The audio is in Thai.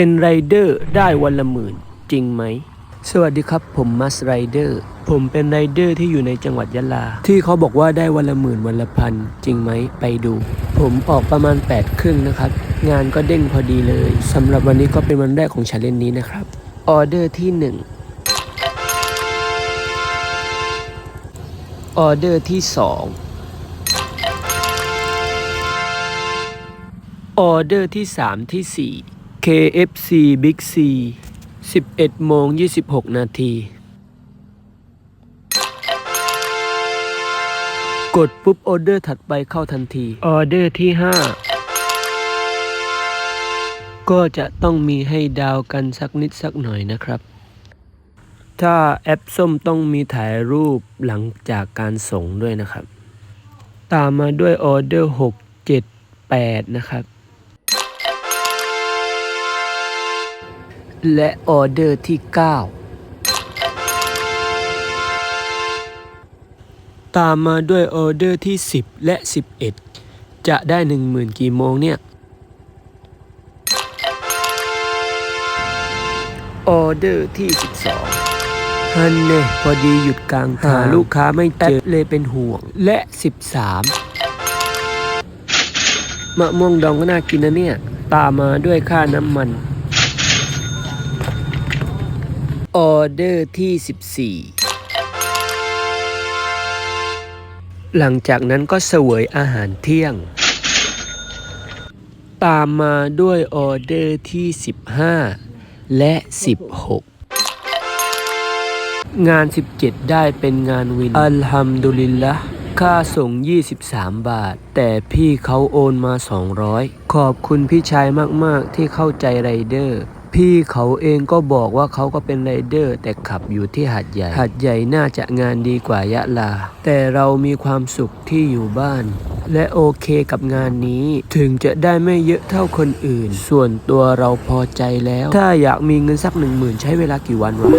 เป็นไรเดอร์ได้วันละหมื่น จริงไหม สวัสดีครับผมมัสไรเดอร์ผมเป็นไรเดอร์ที่อยู่ในจังหวัดยะลา ที่เขาบอกว่าได้วันละหมื่นวันละพัน จริงไหมไปดู ผมออกประมาณ8ปดครึ่งนะครับ งานก็เด้งพอดีเลยสำหรับวันนี้ก็เป็นวันแรกของชาเลนจ์นี้นะครับออเดอร์ที่ 1 ออเดอร์ที่ 2 ออเดอร์ที่ 3 ที่ 4 KFC Big C 11โมง26 นาที กดปุ๊บออเดอร์ถัดไปเข้าทันที ออเดอร์ที่ 5 ก็จะต้องมีให้ดาวกันสักนิดสักหน่อยนะครับ ถ้าแอปส้มต้องมีถ่ายรูปหลังจากการส่งด้วยนะครับ ตามมาด้วยออเดอร์ 6 7 8 นะครับ และออเดอร์ที่ 9 ตามมาด้วยออเดอร์ที่ 10 และ 11 จะได้ 10,000 กี่โมงเนี่ย ออเดอร์ที่ 12ฮันเน่พอดีหยุดกลางทางหาลูกค้าไม่เจอเลยเป็นห่วง และ 13 มะม่วงดองก็น่ากินนะเนี่ย ตามมาด้วยค่าน้ำมัน ออเดอร์ที่ 14 หลังจากนั้นก็เสวยอาหารเที่ยง ตามมาด้วยออเดอร์ที่ 15 และ 16 งาน 17 ได้เป็นงานวิน อัลฮัมดุลิลละค่าส่ง 23 บาท แต่พี่เขาโอนมา 200 ขอบคุณพี่ชายมาก ๆ ที่เข้าใจไรเดอร์ พี่เขาเองก็บอกว่าเขาก็เป็นไรเดอร์ แต่ขับอยู่ที่หัดใหญ่ หัดใหญ่น่าจะงานดีกว่ายะลา แต่เรามีความสุขที่อยู่บ้าน และโอเคกับงานนี้ ถึงจะได้ไม่เยอะเท่าคนอื่น ส่วนตัวเราพอใจแล้ว ถ้าอยากมีเงินสักหนึ่งหมื่นใช้เวลากี่วันวะ